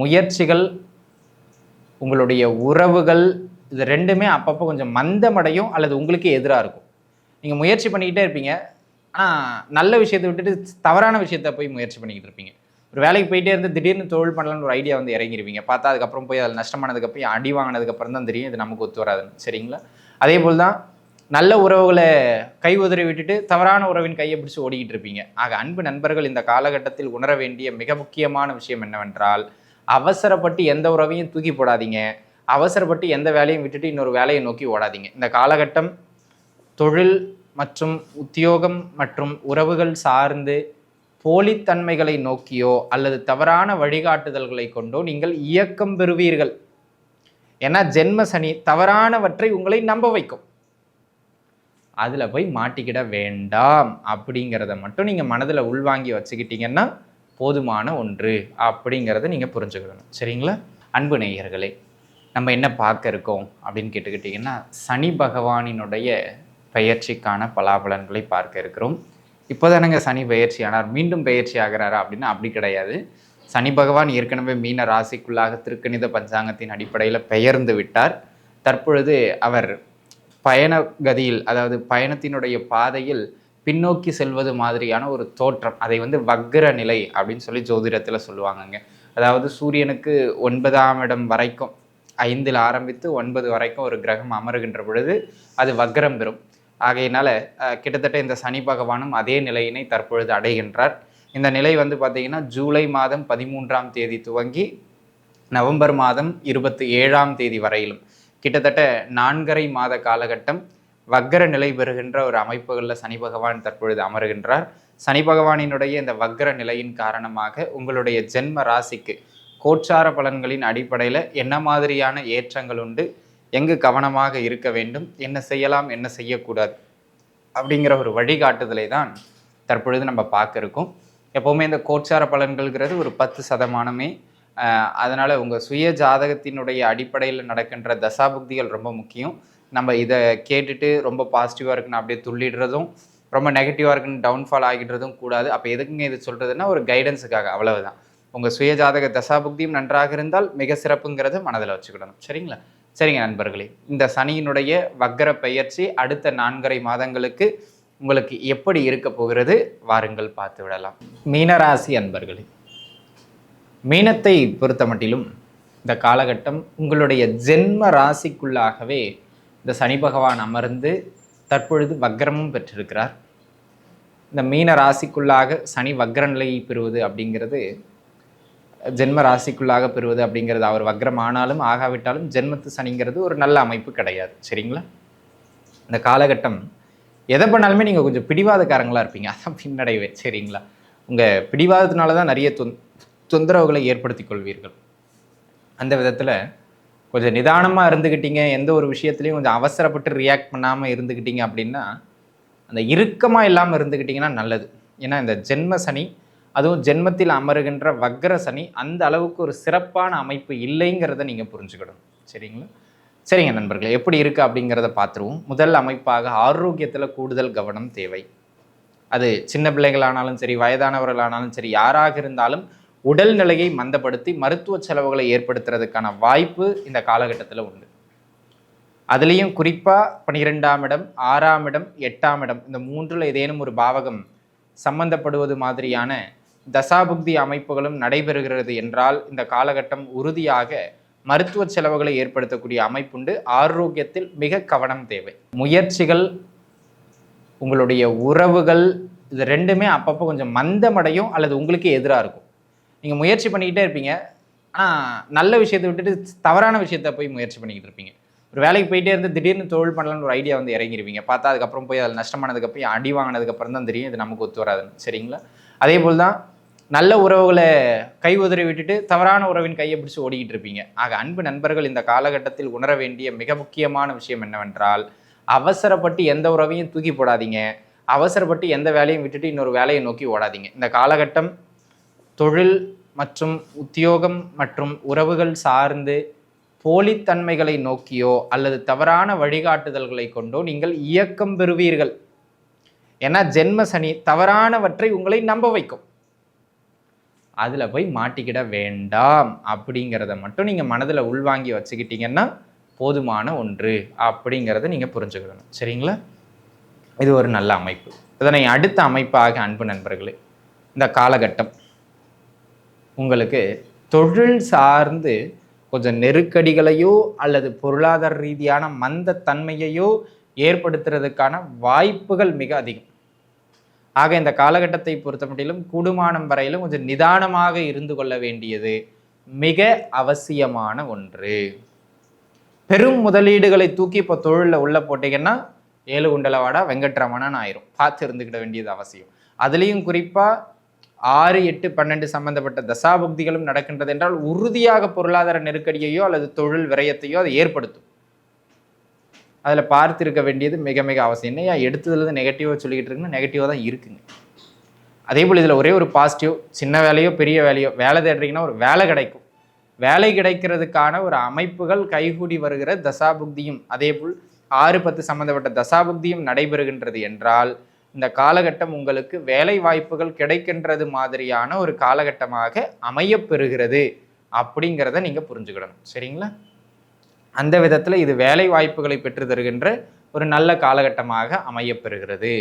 முயற்சிகள் உங்களுடைய உறவுகள் இது ரெண்டுமே அப்பப்போ கொஞ்சம் மந்தமடையும் அல்லது உங்களுக்கு எதிராக இருக்கும். நீங்கள் முயற்சி பண்ணிக்கிட்டே இருப்பீங்க. ஆனால் நல்ல விஷயத்தை விட்டுட்டு தவறான விஷயத்த போய் முயற்சி பண்ணிக்கிட்டு இருப்பீங்க. ஒரு வேலைக்கு போயிட்டே இருந்து திடீர்னு தொழில் பண்ணலாம்னு ஒரு ஐடியா வந்து இறங்கிருவீங்க. பார்த்தா அதுக்கப்புறம் போய் அதில் நஷ்டமானதுக்கப்புறம் அடி வாங்கினதுக்கப்புறம் தான் தெரியும். இது நமக்கு ஒத்து வராதுன்னு. சரிங்களா? அதே போல் தான் நல்ல உறவுகளை கை உதறி விட்டுட்டு தவறான உறவின் கையை பிடிச்சி ஓடிக்கிட்டு இருப்பீங்க. ஆக அன்பு நண்பர்கள் இந்த காலகட்டத்தில் உணர வேண்டிய மிக முக்கியமான விஷயம் என்னவென்றால் அவசரப்பட்டு எந்த உறவையும் தூக்கி போடாதீங்க. அவசரப்பட்டு எந்த வேலையும் விட்டுட்டு இன்னொரு வேலையை நோக்கி ஓடாதீங்க. இந்த காலகட்டம் தொழில் மற்றும் உத்தியோகம் மற்றும் உறவுகள் சார்ந்து போலித்தன்மைகளை நோக்கியோ அல்லது தவறான வழிகாட்டுதல்களை கொண்டோ நீங்கள் இயக்கம் பெறுவீர்கள். ஏன்னா ஜென்ம சனி தவறானவற்றை உங்களை நம்ப வைக்கும். அதில் போய் மாட்டிக்கிட வேண்டாம். அப்படிங்கிறத மட்டும் நீங்கள் மனதில் உள்வாங்கி வச்சுக்கிட்டீங்கன்னா போதுமான ஒன்று அப்படிங்கிறத நீங்கள் புரிஞ்சுக்கிடணும் சரிங்களா? அன்பு நேயர்களே நம்ம என்ன பார்க்க இருக்கோம் அப்படின்னு கேட்டுக்கிட்டிங்கன்னா சனி பகவானினுடைய பெயர்ச்சிக்கான பலாபலன்களை பார்க்க இருக்கிறோம். இப்போதானங்க சனி பயிற்சி ஆனார் மீண்டும் பயிற்சி ஆகிறாரா அப்படின்னா அப்படி கிடையாது. சனி பகவான் ஏற்கனவே மீன ராசிக்குள்ளாக திருக்கணித பஞ்சாங்கத்தின் அடிப்படையில் பெயர்ந்து விட்டார். தற்பொழுது அவர் பயண கதியில் அதாவது பயணத்தினுடைய பாதையில் பின்னோக்கி செல்வது மாதிரியான ஒரு தோற்றம். அதை வந்து வக்ர நிலை அப்படின்னு சொல்லி ஜோதிடத்தில் சொல்லுவாங்கங்க. அதாவது சூரியனுக்கு ஒன்பதாம் இடம் வரைக்கும் ஐந்தில் ஆரம்பித்து ஒன்பது வரைக்கும் ஒரு கிரகம் அமருகின்ற பொழுது அது வக்ரம் பெறும். ஆகையினால கிட்டத்தட்ட இந்த சனி பகவானும் அதே நிலையினை தற்பொழுது அடைகின்றார். இந்த நிலை வந்து பார்த்திங்கன்னா ஜூலை மாதம் பதிமூன்றாம் தேதி துவங்கி நவம்பர் மாதம் இருபத்தி ஏழாம் தேதி வரையிலும். கிட்டத்தட்ட நான்கரை மாத காலகட்டம் வக்கர நிலை பெறுகின்ற ஒரு அமைப்புகளில் சனி பகவான் தற்பொழுது அமருகின்றார். சனி பகவானினுடைய இந்த வக்கர நிலையின் காரணமாக உங்களுடைய ஜென்ம ராசிக்கு கோச்சார பலன்களின் அடிப்படையில் என்ன மாதிரியான ஏற்றங்கள் உண்டு? எங்கு கவனமாக இருக்க வேண்டும்? என்ன செய்யலாம்? என்ன செய்யக்கூடாது? அப்படிங்கிற ஒரு வழிகாட்டுதலை தான் தற்பொழுது நம்ம பார்க்க இருக்கோம் எப்போவுமே இந்த கோச்சார பலன்கள்ங்கிறது ஒரு பத்து சதமானமே. அதனால் உங்கள் சுய ஜாதகத்தினுடைய அடிப்படையில் நடக்கின்ற தசாபுக்திகள் ரொம்ப முக்கியம். நம்ம இதை கேட்டுட்டு ரொம்ப பாசிட்டிவாக இருக்குன்னு அப்படியே துள்ளிடுறதும் ரொம்ப நெகட்டிவாக இருக்குன்னு டவுன்ஃபால் ஆகிடுறதும் கூடாது. அப்போ எதுக்குங்க இது சொல்கிறதுன்னா ஒரு கைடன்ஸுக்காக அவ்வளவுதான். உங்கள் சுய ஜாதக தசாபுக்தியும் நன்றாக இருந்தால் மிக சிறப்புங்கிறத மனதில் வச்சுக்கிடணும். சரிங்களா? சரிங்க நண்பர்களே இந்த சனியினுடைய வக்கர பெயர்ச்சி அடுத்த நான்கரை மாதங்களுக்கு உங்களுக்கு எப்படி இருக்க போகிறது? வாருங்கள் பார்த்து விடலாம். மீனராசி அன்பர்களே மீனத்தை பொறுத்த மட்டிலும் இந்த காலகட்டம் உங்களுடைய ஜென்ம ராசிக்குள்ளாகவே இந்த சனி பகவான் அமர்ந்து தற்பொழுது வக்ரமும் பெற்றிருக்கிறார். இந்த மீன ராசிக்குள்ளாக சனி வக்ர நிலையை பெறுவது அப்படிங்கிறது ஜென்ம ராசிக்குள்ளாக பெறுவது அப்படிங்கிறது அவர் வக்ரம் ஆனாலும் ஆகாவிட்டாலும் ஜென்மத்து சனிங்கிறது ஒரு நல்ல அமைப்பு கிடையாது. சரிங்களா? இந்த காலகட்டம் எதை பண்ணாலுமே நீங்கள் கொஞ்சம் பிடிவாதக்காரங்களாக இருப்பீங்க. அதான் பின்னடைவே. சரிங்களா? உங்கள் பிடிவாதத்தினால தான் நிறைய தொந் தொந்தரவுகளை ஏற்படுத்தி கொள்வீர்கள். அந்த விதத்தில் கொஞ்சம் நிதானமாக இருந்துக்கிட்டீங்க எந்த ஒரு விஷயத்துலையும் கொஞ்சம் அவசரப்பட்டு ரியாக்ட் பண்ணாமல் இருந்துக்கிட்டீங்க அப்படின்னா அந்த இறுக்கமாக இல்லாமல் இருந்துக்கிட்டிங்கன்னா நல்லது. ஏன்னா இந்த ஜென்ம சனி அதுவும் ஜென்மத்தில் அமருகின்ற வக்ர சனி அந்த அளவுக்கு ஒரு சிறப்பான அமைப்பு இல்லைங்கிறத நீங்கள் புரிஞ்சுக்கணும். சரிங்களா? சரிங்க நண்பர்களே எப்படி இருக்குது அப்படிங்கிறத பார்த்துருவோம். முதல் அமைப்பாக ஆரோக்கியத்தில் கூடுதல் கவனம் தேவை. அது சின்ன பிள்ளைகளானாலும் சரி வயதானவர்களானாலும் சரி யாராக இருந்தாலும் உடல் நிலையை மந்தப்படுத்தி மருத்துவ செலவுகளை ஏற்படுத்துறதுக்கான வாய்ப்பு இந்த காலகட்டத்தில் உண்டு. அதுலேயும் குறிப்பாக பன்னிரெண்டாம் இடம் ஆறாம் இடம் எட்டாம் இடம் இந்த மூன்றில் ஏதேனும் ஒரு பாவகம் சம்பந்தப்படுவது மாதிரியான தசாபுக்தி அமைப்புகளும் நடைபெறுகிறது என்றால் இந்த காலகட்டம் உறுதியாக மருத்துவ செலவுகளை ஏற்படுத்தக்கூடிய அமைப்புண்டு. ஆரோக்கியத்தில் மிக கவனம் தேவை. முயற்சிகள் உங்களுடைய உறவுகள் இது ரெண்டுமே அப்பப்போ கொஞ்சம் மந்தமடையும் அல்லது உங்களுக்கு எதிராக இருக்கும். நீங்கள் முயற்சி பண்ணிக்கிட்டே இருப்பீங்க. ஆனால் நல்ல விஷயத்தை விட்டுட்டு தவறான விஷயத்த போய் முயற்சி பண்ணிக்கிட்டு இருப்பீங்க. ஒரு வேலைக்கு போயிட்டே இருந்து திடீர்னு தொழில் பண்ணலாம்னு ஒரு ஐடியா வந்து இறங்கிருவீங்க. பார்த்தா அதுக்கப்புறம் போய் அதில் நஷ்டமானதுக்கப்புறம் அடி வாங்கினதுக்கப்புறம் தான் தெரியும் இது நமக்கு ஒத்து வராதுன்னு. சரிங்களா? அதே போல் தான் நல்ல உறவுகளை கை உதறி விட்டுட்டு தவறான உறவின் கையை பிடிச்சி ஓடிக்கிட்டு இருப்பீங்க. ஆக அன்பு நண்பர்கள் இந்த காலகட்டத்தில் உணர வேண்டிய மிக முக்கியமான விஷயம் என்னவென்றால் அவசரப்பட்டு எந்த உறவையும் தூக்கி போடாதீங்க. அவசரப்பட்டு எந்த வேலையும் விட்டுட்டு இன்னொரு வேலையை நோக்கி ஓடாதீங்க. இந்த காலகட்டம் தொழில் மற்றும் உத்தியோகம் மற்றும் உறவுகள் சார்ந்து போலித்தன்மைகளை நோக்கியோ அல்லது தவறான வழிகாட்டுதல்களை கொண்டோ நீங்கள் இயக்கம் பெறுவீர்கள். ஏன்னா ஜென்ம சனி தவறானவற்றை உங்களை நம்ப வைக்கும். அதில் போய் மாட்டிக்கிட வேண்டாம் அப்படிங்கிறத மட்டும் நீங்கள் மனதில் உள்வாங்கி வச்சுக்கிட்டீங்கன்னா போதுமான ஒன்று அப்படிங்கிறத நீங்கள் புரிஞ்சுக்கிடணும். சரிங்களா? இது ஒரு நல்ல அமைப்பு. இதனை அடுத்த அமைப்பாக அன்பு நண்பர்களே இந்த காலகட்டம் உங்களுக்கு தொழில் சார்ந்து கொஞ்சம் நெருக்கடிகளையோ அல்லது பொருளாதார ரீதியான மந்த தன்மையையோ ஏற்படுத்துறதுக்கான வாய்ப்புகள் மிக அதிகம். ஆக இந்த காலகட்டத்தை பொறுத்த மட்டிலும் கூடுமானம் வரையிலும் கொஞ்சம் நிதானமாக இருந்து கொள்ள வேண்டியது மிக அவசியமான ஒன்று. பெரும் முதலீடுகளை தூக்கி இப்போ தொழிலில் உள்ள போட்டீங்கன்னா ஏழு குண்டலவாடா வெங்கட்ரமணன் ஆயிரும். பார்த்து இருந்துக்கிட வேண்டியது அவசியம். அதுலேயும் குறிப்பாக ஆறு எட்டு பன்னெண்டு சம்பந்தப்பட்ட தசாபுக்திகளும் நடக்கின்றது என்றால் உறுதியாக பொருளாதார நெருக்கடியையோ அல்லது தொழில் விரயத்தையோ அதை ஏற்படுத்தும். அதில் பார்த்திருக்க வேண்டியது மிக மிக அவசியம். என்னையா எடுத்ததுலேருந்து நெகட்டிவாக சொல்லிக்கிட்டு இருக்குன்னு நெகட்டிவாக தான் இருக்குங்க. அதே போல் இதில் ஒரே ஒரு பாசிட்டிவ் சின்ன வேலையோ பெரிய வேலையோ வேலை தேடுறீங்கன்னா ஒரு வேலை கிடைக்கும். வேலை கிடைக்கிறதுக்கான ஒரு அமைப்புகள் கைகூடி வருகிற தசாபுக்தியும் அதே போல் ஆறு பத்து சம்பந்தப்பட்ட தசாபுக்தியும் நடைபெறுகின்றது என்றால் இந்த காலகட்டம் உங்களுக்கு வேலை வாய்ப்புகள் கிடைக்கின்றது மாதிரியான ஒரு காலகட்டமாக அமையப்பெறுகிறது அப்படிங்கிறத நீங்கள் புரிஞ்சுக்கிடணும். சரிங்களா? அந்த விதத்தில் இது வேலை வாய்ப்புகளை பெற்று தருகின்ற ஒரு நல்ல காலகட்டமாக அமையப்பெறுகிறது.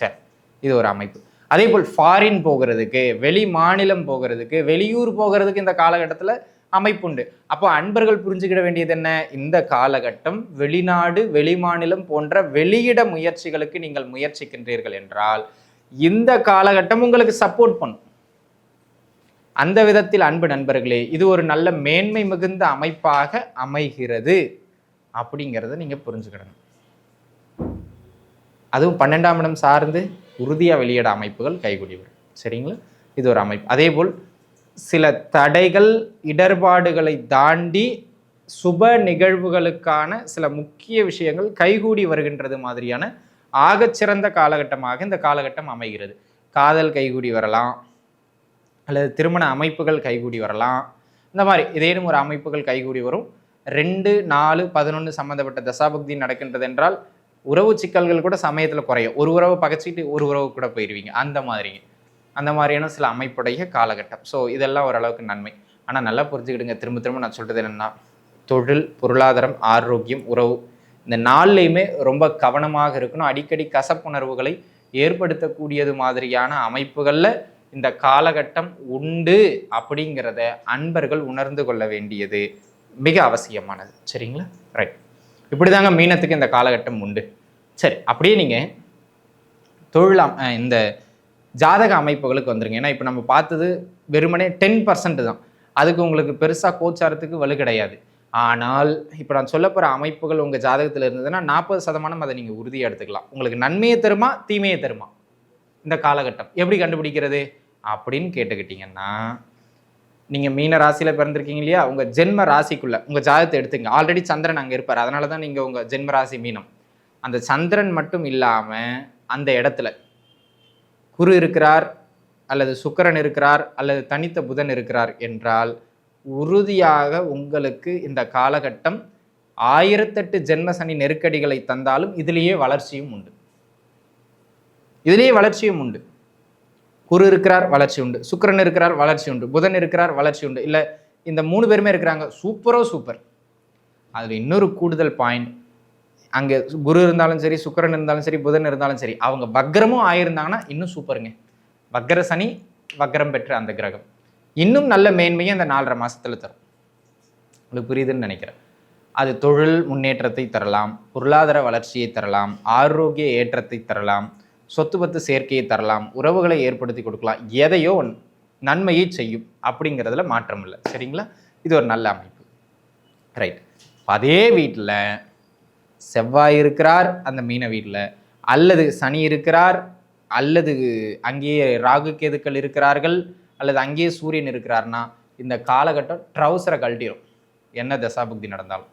சரி இது ஒரு அமைப்பு. அதே போல் ஃபாரின் போகிறதுக்கு வெளி மாநிலம் போகிறதுக்கு வெளியூர் போகிறதுக்கு இந்த காலகட்டத்தில் அமைப்புண்டு. அப்போ அன்பர்கள் புரிஞ்சுக்கிட வேண்டியது என்ன இந்த காலகட்டம் வெளிநாடு வெளிமாநிலம் போன்ற வெளியிட முயற்சிகளுக்கு நீங்கள் முயற்சிக்கின்றீர்கள் என்றால் இந்த காலகட்டம் உங்களுக்கு சப்போர்ட் பண்ணும். அந்த விதத்தில் அன்பு நண்பர்களே இது ஒரு நல்ல மேன்மை மிகுந்த அமைப்பாக அமைகிறது அப்படிங்கிறத நீங்க புரிஞ்சுக்கிடணும். அதுவும் பன்னெண்டாம் இடம் சார்ந்து உறுதியாக வெளியிட அமைப்புகள் கைகூடி வரும். சரிங்களா? இது ஒரு அமைப்பு. அதே போல் சில தடைகள் இடர்பாடுகளை தாண்டி சுப நிகழ்வுகளுக்கான சில முக்கிய விஷயங்கள் கைகூடி வருகின்றது மாதிரியான ஆகச்சிறந்த காலகட்டமாக இந்த காலகட்டம் அமைகிறது. காதல் கைகூடி வரலாம் அல்லது திருமண அமைப்புகள் கைகூடி வரலாம். இந்த மாதிரி ஏதேனும் ஒரு அமைப்புகள் கைகூடி வரும். ரெண்டு நாலு பதினொன்று சம்மந்தப்பட்ட தசாபக்தி நடக்கின்றது என்றால் உறவு சிக்கல்கள் கூட சமயத்தில் குறையும். ஒரு உறவை பகச்சிக்கிட்டு ஒரு உறவு கூட போயிடுவீங்க அந்த மாதிரிங்க. அந்த மாதிரியான சில அமைப்புடைய காலகட்டம். ஸோ இதெல்லாம் ஓரளவுக்கு நன்மை. ஆனால் நல்லா புரிஞ்சுக்கிடுங்க. திரும்ப திரும்ப நான் சொல்கிறது என்னென்னா தொழில் பொருளாதாரம் ஆரோக்கியம் உறவு இந்த நாள்லையுமே ரொம்ப கவனமாக இருக்கணும். அடிக்கடி கசப்புணர்வுகளை ஏற்படுத்தக்கூடியது மாதிரியான அமைப்புகளில் இந்த காலகட்டம் உண்டு அப்படிங்கிறத அன்பர்கள் உணர்ந்து கொள்ள வேண்டியது மிக அவசியமானது. சரிங்களா? ரைட் இப்படி தாங்க மீனத்துக்கு இந்த காலகட்டம் உண்டு. சரி அப்படியே நீங்கள் தொழிலாம் இந்த ஜாதக அமைப்புகளுக்கு வந்துருங்க. ஏன்னா இப்போ நம்ம பார்த்தது வெறுமனே டென் பர்சன்ட் தான். அதுக்கு உங்களுக்கு பெருசாக கோச்சாரத்துக்கு வலு கிடையாது. ஆனால் இப்போ நான் சொல்ல போகிற அமைப்புகள் உங்கள் ஜாதகத்தில் இருந்ததுன்னா நாற்பது சதமானம் அதை நீங்கள் உறுதியாக எடுத்துக்கலாம். உங்களுக்கு நன்மையை தருமா தீமையை தருமா? இந்த காலகட்டம். எப்படி கண்டுபிடிக்கிறது? அப்படின்னு கேட்டுக்கிட்டிங்கன்னா நீங்கள் மீன ராசியில் பிறந்திருக்கீங்க இல்லையா? உங்கள் ஜென்ம ராசிக்குள்ளே உங்கள் ஜாதகத்தை எடுத்துங்க. ஆல்ரெடி சந்திரன் அங்கே இருப்பார். அதனால தான் நீங்கள் உங்கள் ஜென்ம ராசி மீனம். அந்த சந்திரன் மட்டும் இல்லாமல் அந்த இடத்துல குரு இருக்கிறார் அல்லது சுக்கரன் இருக்கிறார் அல்லது தனித்த புதன் இருக்கிறார் என்றால் உறுதியாக உங்களுக்கு இந்த காலகட்டம் ஆயிரத்தெட்டு ஜென்ம சனி நெருக்கடிகளை தந்தாலும் இதிலேயே வளர்ச்சியும் உண்டு. இதிலேயே வளர்ச்சியும் உண்டு. குரு இருக்கிறார் வளர்ச்சி உண்டு. சுக்கிரன் இருக்கிறார் வளர்ச்சி உண்டு. புதன் இருக்கிறார் வளர்ச்சி உண்டு. இல்லை இந்த மூணு பேருமே இருக்கிறாங்க. சூப்பரோ சூப்பர். அதில் இன்னொரு கூடுதல் பாயிண்ட் அங்கே குரு இருந்தாலும் சரி சுக்கிரன் இருந்தாலும் சரி புதன் இருந்தாலும் சரி அவங்க வக்ரமும் ஆயிருந்தாங்கன்னா இன்னும் சூப்பருங்க வக்ர சனி வக்ரம் பெற்ற அந்த கிரகம். இன்னும் நல்ல மேன்மையை அந்த நாலரை மாதத்தில் தரும். உங்களுக்கு புரியுதுன்னு நினைக்கிறேன். அது தொழில் முன்னேற்றத்தை தரலாம் பொருளாதார வளர்ச்சியை தரலாம் ஆரோக்கிய ஏற்றத்தை தரலாம் சொத்து பத்து சேர்க்கையை தரலாம் உறவுகளை ஏற்படுத்தி கொடுக்கலாம் எதையோ நன்மையை செய்யும் அப்படிங்கிறதுல மாற்றம் இல்லை. சரிங்களா? இது ஒரு நல்ல அமைப்பு. ரைட் அதே வீட்டில் செவ்வாய் இருக்கிறார் அந்த மீன வீட்டில். அல்லது சனி இருக்கிறார் அல்லது அங்கேயே ராகு கேதுக்கள் இருக்கிறார்கள் அல்லது அங்கேயே சூரியன் இருக்கிறார்னா இந்த காலகட்டம் ட்ரௌசரை கழட்டிடும் என்ன தசாபுக்தி நடந்தாலும்.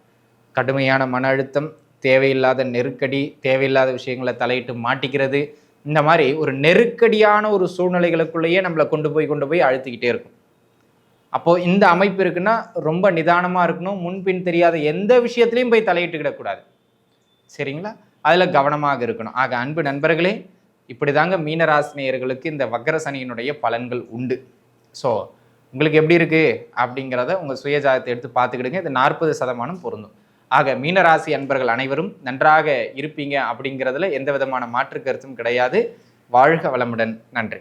கடுமையான மன அழுத்தம் தேவையில்லாத நெருக்கடி தேவையில்லாத விஷயங்களை தலையிட்டு மாட்டிக்கிறது. இந்த மாதிரி ஒரு நெருக்கடியான ஒரு சூழ்நிலைகளுக்குள்ளேயே நம்மளை கொண்டு போய் கொண்டு போய் அழுத்திக்கிட்டே இருக்கும். அப்போது இந்த அமைப்பு இருக்குன்னா ரொம்ப நிதானமாக இருக்கணும். முன்பின் தெரியாத எந்த விஷயத்துலையும் போய் தலையிட்டுக்கிடக்கூடாது சரிங்களா? அதில் கவனமாக இருக்கணும். ஆக அன்பு நண்பர்களே இப்படி தாங்க மீனராசினியர்களுக்கு இந்த வக்கர சனியினுடைய பலன்கள் உண்டு. ஸோ உங்களுக்கு எப்படி இருக்குது அப்படிங்கிறத உங்கள் சுயஜாதத்தை எடுத்து பார்த்துக்கிடுங்க. இது நாற்பது சதமானம் பொருந்தும். ஆக மீனராசி அன்பர்கள் அனைவரும் நன்றாக இருப்பீங்க அப்படிங்கிறதுல எந்த விதமான மாற்று கருத்தும் கிடையாது. வாழ்க வளமுடன். நன்றி.